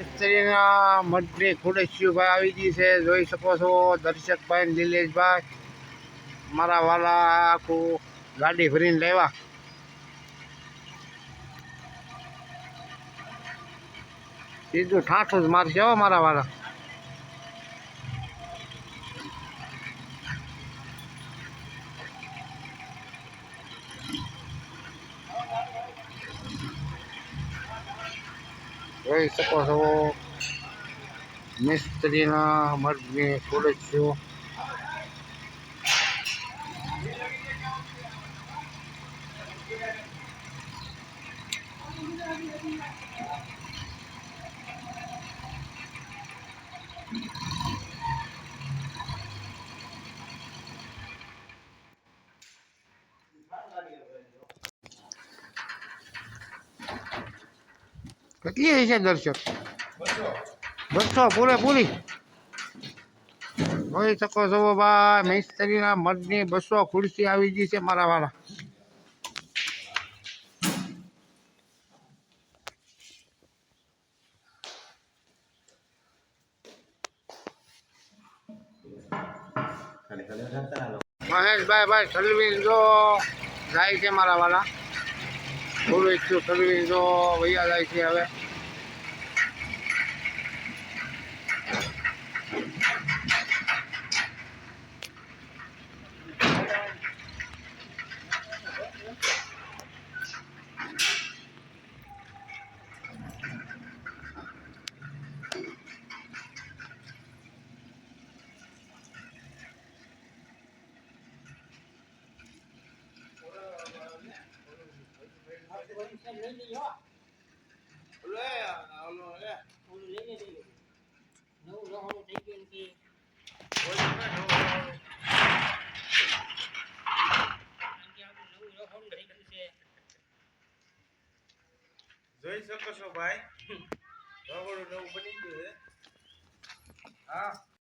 મિસ્ત્રીના મઠની ખુડેશીભાઈ આવી ગઈ છે. જોઈ શકો છો દર્શકભાઈ નિલેશભાઈ મારા વાલા આખું ગાડી ભરીને લેવા. સીધું ઠાઠું જ મારશે હો મારા વાલા. જોઈ શકો છો. મિસ્ત્રીના મઠની ખુડેશીઓ કેટલી હશે દર્શક? બસો પૂરેપૂરી જોઈ શકો છો ભાઈ, મિસ્ત્રીના મઢની બસો ખુરશી આવી ગઈ છે મારા વાળા. મહેશભાઈ, ભાઈ સલવીન જો જાય છે મારા વાળા. થોડું એકસો સર્વિસ તો વૈયા જાય છે હવે. જોઈ શકો છો ભાઈ. રવડું નવું બની ગયું છે. હા.